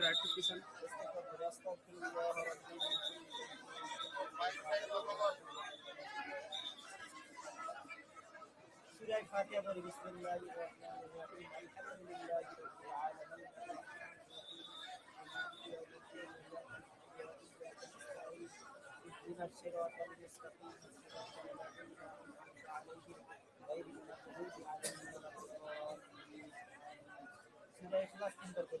to add to Kishan? سورة الفاتحة بسم الله الرحمن الرحيم الحمد لله رب العالمين اهدنا الصراط المستقيم صراط الذين أنعمت عليهم غير المغضوب عليهم ولا الضالين سورة الإخلاص تنبغي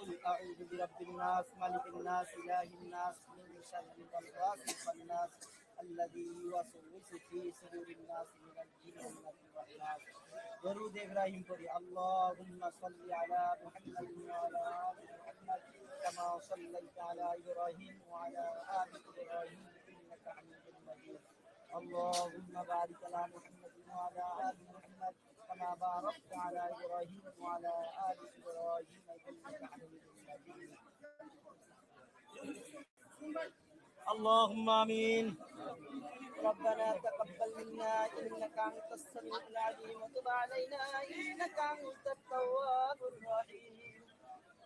قل أعوذ برب الناس ملك الناس إله الناس من شر الوسواس الناس الذي يوسوس في صدور الناس من الجن والناس درود إبراهيم قري اللهم صل على محمد وعلى آل محمد كما صليت على إبراهيم وعلى آل إبراهيم إنك حميد مجيد اللهم بارك على محمد وعلى آل محمد كما باركت على إبراهيم وعلى آل إبراهيم إنك حميد مجيد. اللهم آمين. ربنا تقبل منا إنك أنت السميع العليم وتب علينا إنك أنت التواب الرحيم.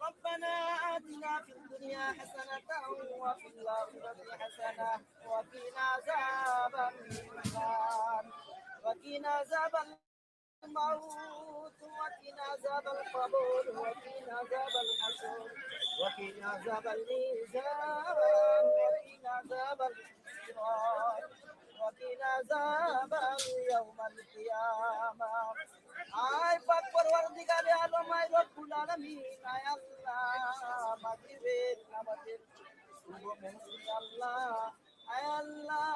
ربنا آتنا في الدنيا حسنة وفي الآخرة حسنة وقنا عذاب النار وقنا عذاب الموت وقنا عذاب القبر وقنا عذاب الحشر وقنا عذاب الميزان وقنا عذاب الصراط وقنا عذاب يوم القيامة আয় পাক পরওয়ারদিগারে আলম আয় রব্বুল আয় আল্লাহ আয় আল্লাহ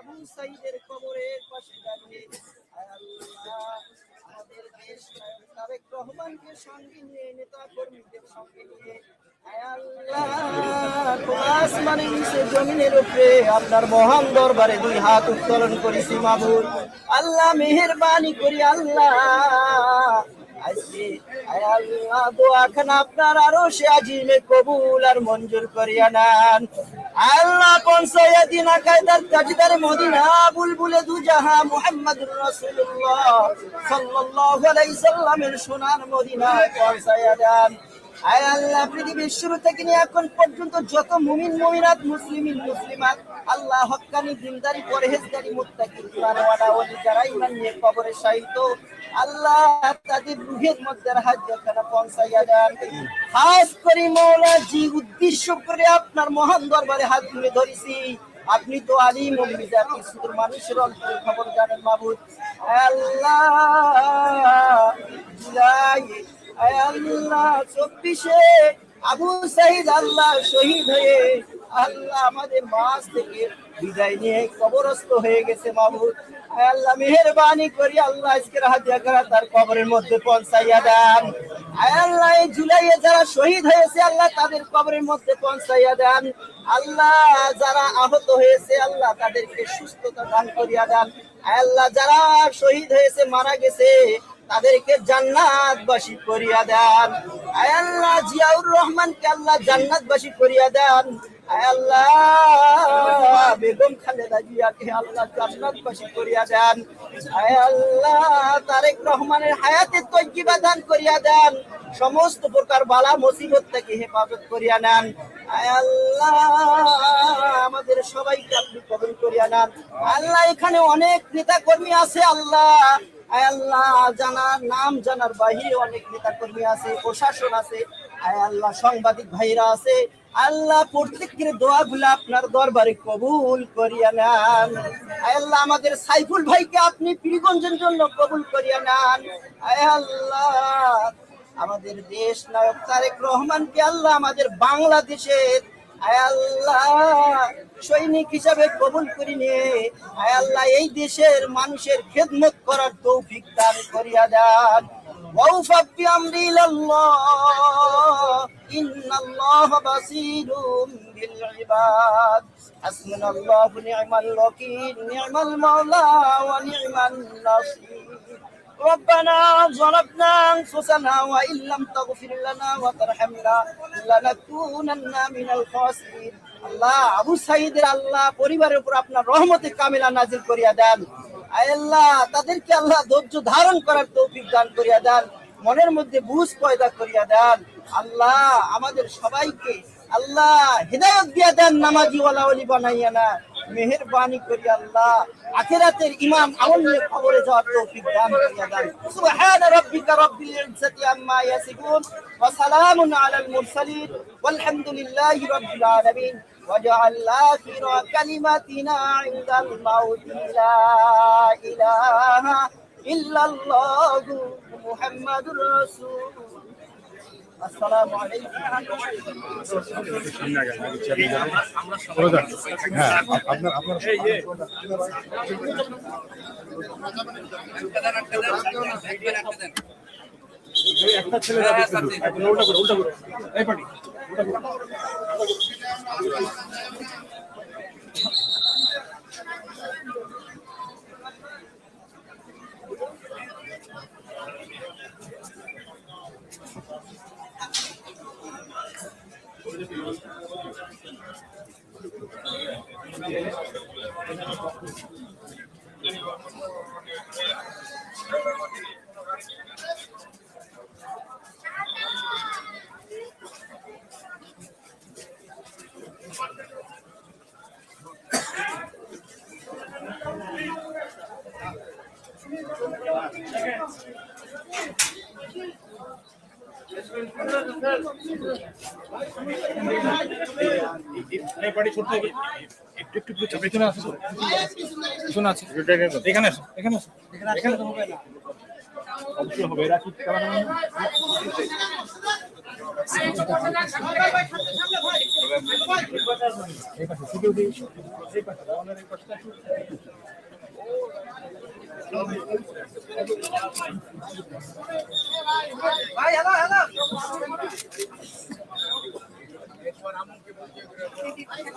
আবু সাইদের কবরের পাশে দাঁড়িয়ে আল্লাহ আমাদের দেশ তারেক রহমানকে সঙ্গে নিয়ে, নেতা কর্মীদের সঙ্গে নিয়ে আসমানের নিচে জমিনের আপনার মহান দরবারে দুই হাত উত্তোলন করেছি মাবুল আল্লাহ মেহেরবানি করি আল্লাহ আপনার আরও সে আজিমে কবুল আর মঞ্জুর করিয়া নেন। আল্লাহ দিন কায়দার তাজদার মদিনা বুলবুলে দু জাহা মুহাম্মদুর রাসূলুল্লাহ সাল্লাল্লাহু আলাইহি সাল্লামের সোনার মদিনা পৌঁছাইয়া দেন। আল্লাহ, পৃথিবীর শুরু থেকে নিয়ে এখন পর্যন্ত যত মুমিন, মুমিনাত মুসলিমিন মুসলিমাত, আল্লাহ হক্কানি দিনদারি, পরহেজগারি মুত্তাকি ইমানওয়ালা, ওলি যারা ইমান নিয়ে কবরে শাহিত আল্লাহ তাদের রুহের মধ্যে পৌঁছাইয়া দেন। খাস করে জি উদ্দেশ্য করে আপনার মহান দরবারে হাত তুলে ধরেছি, আপনি তো আলিম উম্মিদ আপনি শুধু মানুষের অন্তরের খবর জানেন মাহবুদ আল্লাহ আল্লাহ, চব্বিশে আবু সাহিদ আল্লাহ শহীদ হয়ে আল্লাহ আমাদের মাছ থেকে বিদায় নিয়ে কবরস্থ হয়ে গেছে মাহবুদ আল্লাহ, মেহরবানি করি আল্লাহ করা তার কবরের মধ্যে পৌঁছাইয়া দেন। আল্লাহ, এই জুলাইয়ে যারা শহীদ হয়েছে, আল্লাহ তাদের কবরের মধ্যে পৌঁছাইয়া দেন। আল্লাহ, যারা আহত হয়েছে, আল্লাহ তাদেরকে সুস্থতা দান করিয়া দেন। আল্লাহ, যারা শহীদ হয়েছে, মারা গেছে তাদেরকে জান্নাতবাসী করিয়া দেন। আয় আল্লাহ জিয়াউর রহমানকে আল্লাহ জান্নাতবাসী করিয়া দেন। আয় আল্লাহ বেগম খালেদা জিয়াকে আল্লাহ জান্নাতবাসী করিয়া দেন। আয় আল্লাহ তারেক রহমানের হায়াতে তৈকিবা দান করিয়া দেন। সমস্ত প্রকার বালা মুসিবত থেকে হেফাজত করিয়া নেন। আয় আল্লাহ আমাদের সবাইকে আপনি কবুল করিয়া নেন। আল্লাহ এখানে অনেক নেতা কর্মী আছে, আল্লাহ। আল্লাহ, জানার নাম জানার বাহিরে অনেক নেতা কর্মী আছে, প্রশাসন আছে। আল্লাহ, সাংবাদিক ভাইরা আছে। আল্লাহ, প্রত্যেকের দোয়াগুলো আপনার দরবারে কবুল করিয়া নেন। আল্লাহ, আমাদের সাইফুল ভাইকে আপনি পীরগঞ্জের জন্য কবুল করিয়া নেন। আল্লাহ, আমাদের দেশ নায়ক তারেক রহমানকে আল্লাহ আমাদের বাংলাদেশের আল্লাহ, সৈনিক হিসাবে কবুল করি নে। আয় আল্লাহ, এই দেশের মানুষের খেদমত করার তৌফিক দান করিয়া দেন। ওয়াউফা বি আমরি ইন্নাল্লাহ বাসীরুম বিল ইবাদ হাসবুনাল্লাহু নি'মাল ওয়াকিল, নি'মাল মাওলা ربنا ظلمنا أنفسنا وإن لم تغفر لنا وترحمنا لنكونن من الخاسرين আল্লাহ আবু সাইদের আল্লাহ পরিবারের উপর আপনার রহমতে কামিলা নাজিল করিয়া দেন আয় আল্লাহ তাদেরকে আল্লাহ ধৈর্য ধারণ করার তৌফিক দান করিয়া দেন মনের মধ্যে বুঝ পয়দা করিয়া দেন আল্লাহ আমাদের সবাইকে আল্লাহ হৃদায়ত দিয়া দেন নামাজি ওয়ালা ওলি বানাইয়া না মেহেরবানি করি আল্লাহ আখিরাতের ইমাম আমল নিয়ে খবরে যাওয়ার তৌফিক দান করিয়া দেন সুবহান রাব্বিকা রাব্বিল ইজ্জাতি আম্মা ইয়াসিফুন ওয়া সালামুন আলাল মুরসালিন والحمد لله رب العالمين واجعل آخر كلمتنا عند الموت لا إله إلا الله محمد رسول একটা ছেলে উল্টা করে উল্টা করে ছোট একটু চলে আসো পিছনে আছে এখানে আসো এখানে আসো। এখানে তো হবে না এরা কি ক্যামেরাম্যান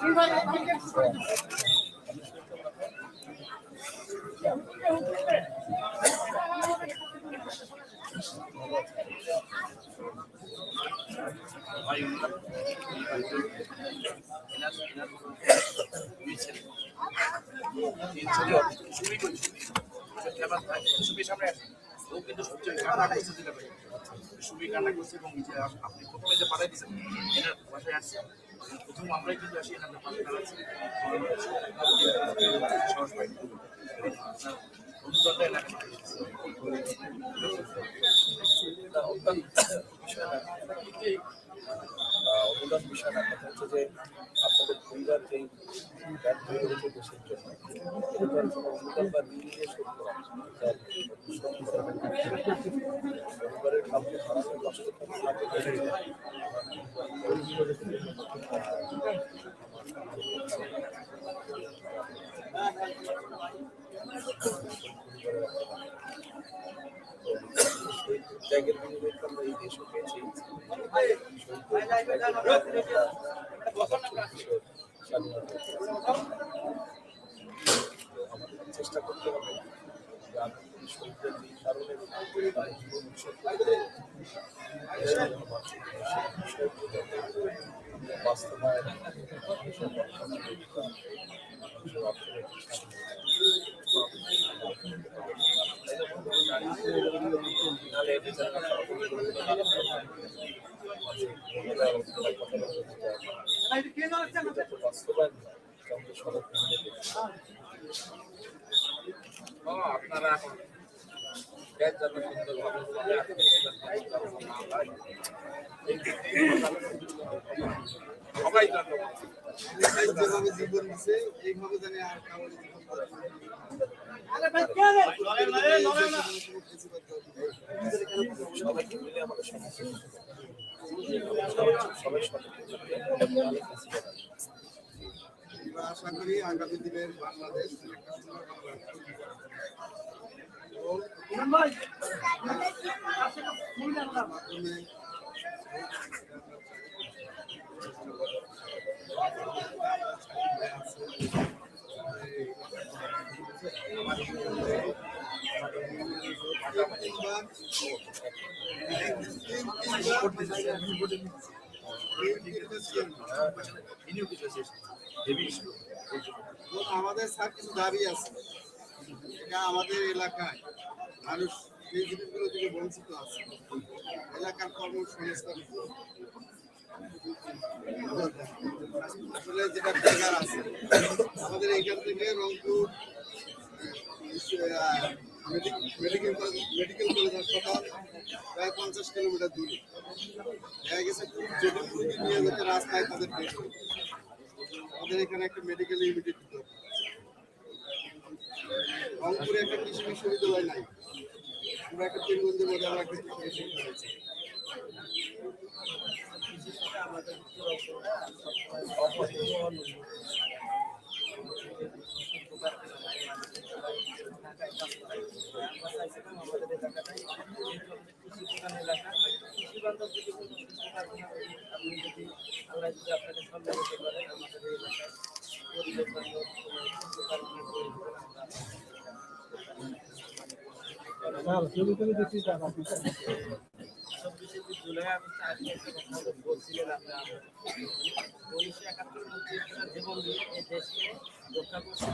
এই পাশে শুধু দিই এই পাশে রাউন্ডের এই পাশে সুবি কান্না করছে এবং আপনি প্রথমে যে পাঠাই দিয়েছেন এনার বাসায় আসছে আমরাই কিন্তু আসি এনার পাশে দাঁড়াচ্ছি সাহস পাইনি আপনার বন্ধুদলটা এলাকায় অবদান বিষয় কথা হচ্ছে যে আপনাদের পরিবার যেই ব্যর্থ হয়েছে অনুদান বা ঋণ নিয়ে শোধ হাতে ধরে ত্যাগের বিনিময়ে আমরা এই দেশও পেয়েছি চেষ্টা করতে হবে বাস্তবায়ন আপনারা এখন সবাই জীবন দিছে এইভাবে জানি আর কারও সবাইকে মিলে আমাদের সবাই আশা করি আগামী দিনের বাংলাদেশ আমাদের স্যার কিছু দাবি আছে। এটা আমাদের এলাকায় মানুষ এই জিনিসগুলো থেকে বঞ্চিত আছে। এলাকার কর্মসংস্থান। আসলে যেটা বেকার আছে, আমাদের এখান থেকে রংপুর মেডিকেল মেডিকেল কলেজ হাসপাতাল প্রায় পঞ্চাশ কিলোমিটার দূরে। দেখা গেছে জটিল নিয়ে যেতে রাস্তায় তাদের বের এখানে একটা মেডিকেল হবে রংপুরে একটা কৃষি বিশ্ববিদ্যালয় নাই। আমরা একটা তিনবন্ধের মধ্যে আমরা একটা কৃষি বিশ্ববিদ্যালয় আছে। চব্বিশে জুলাই আমি বলছিলেন আপনার উনিশশো একাত্তর মুক্তিযোদ্ধারা জীবন দিয়ে এই দেশকে রক্ষা করছিল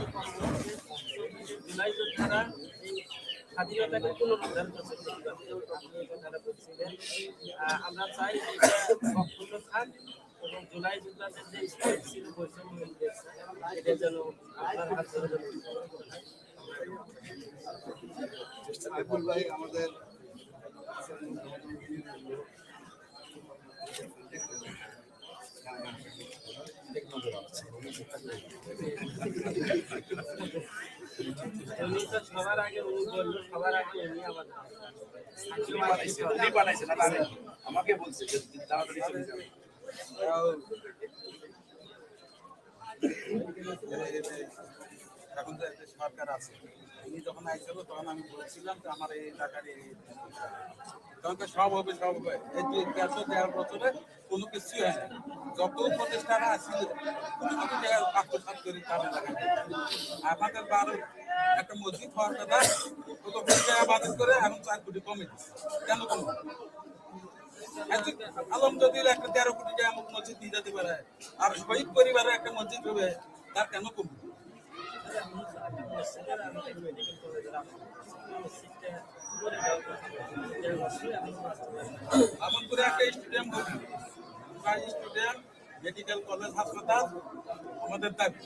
জুলাই যোদ্ধারা এই আমরা চাই অক্ষুণ্ণ থাক এবং জুলাই যোদ্ধাদের যে স্ট্রাইক ছিল বৈষম্য এটা যেন আমাদের উনি তো আমাকে বলছে তাড়াতাড়ি এখন তো একটা সরকার আছে উনি যখন আইছিল তখন আমি বলছিলাম যে আমার এই এই সব হবে সব হবে। এই দুই দেড় বছরে কোনো কিছু হয় যত প্রতিষ্ঠান আছিল কোনো কোনো জায়গায় আত্মসাত করে এলাকায় আমাদের একটা মসজিদ হওয়ার কথা, কত কোটি জায়গা বাতিল করে এখন চার কোটি কমে কেন কমে আলমদুলিল্লাহ একটা তেরো কোটি টাকা মসজিদ দিয়ে যেতে পারে, আর শহীদ পরিবারের একটা মসজিদ হবে, তার কেন কমবে? এমন একটা স্টেডিয়াম হবে স্টুডেন্ট মেডিকেল কলেজ হাসপাতাল আমাদের দাবি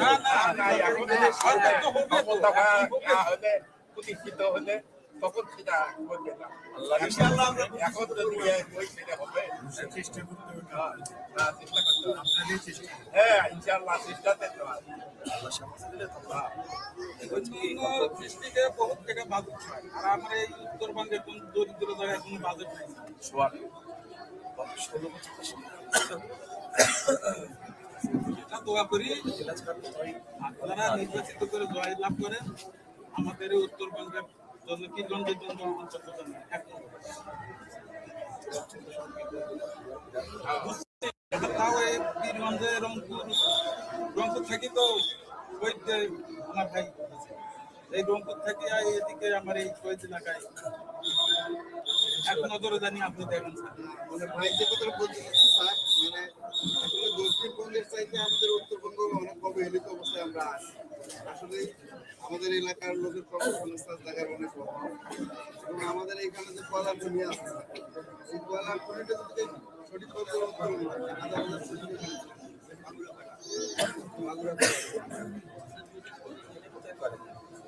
না না সরকার তো হবে প্রতিষ্ঠিত হলে তখন সেটা করবে না ইনশাআল্লাহ আমরা এখন যদি ওই সেটা হবে। চেষ্টা করতে হবে। চেষ্টা করতে হবে। আপনাদের চেষ্টা হ্যাঁ ইনশাআল্লাহ চেষ্টা করতে হবে। হ্যাঁ। আর আমরা এই কোন দরিদ্র জায়গায় কোনো বাজেট নেই। সোয়ার ষোলো বছর এটা দোয়া করি। আপনারা নির্বাচিত করে জয় লাভ করেন। আমাদের উত্তরবঙ্গের জন্য কি দ্বন্দ্ব দ্বন্দ্ব এক নম্বর। রংপুর রংপুর থাকি তো ভাই এই রংপুর থেকে এদিকে আমার এই শহীদ এলাকায়। এক নজরে জানি আপনি দেখেন মানে ভাই কথা বলতে স্যার মানে আসলে দক্ষিণবঙ্গের চাইতে আমাদের উত্তরবঙ্গ অনেক অবহেলিত অবস্থায় আমরা আছি। আমাদের এলাকার লোকের অনেক এবং আমাদের এখানে যে কয়লার এই কয়লার হাজার কোটি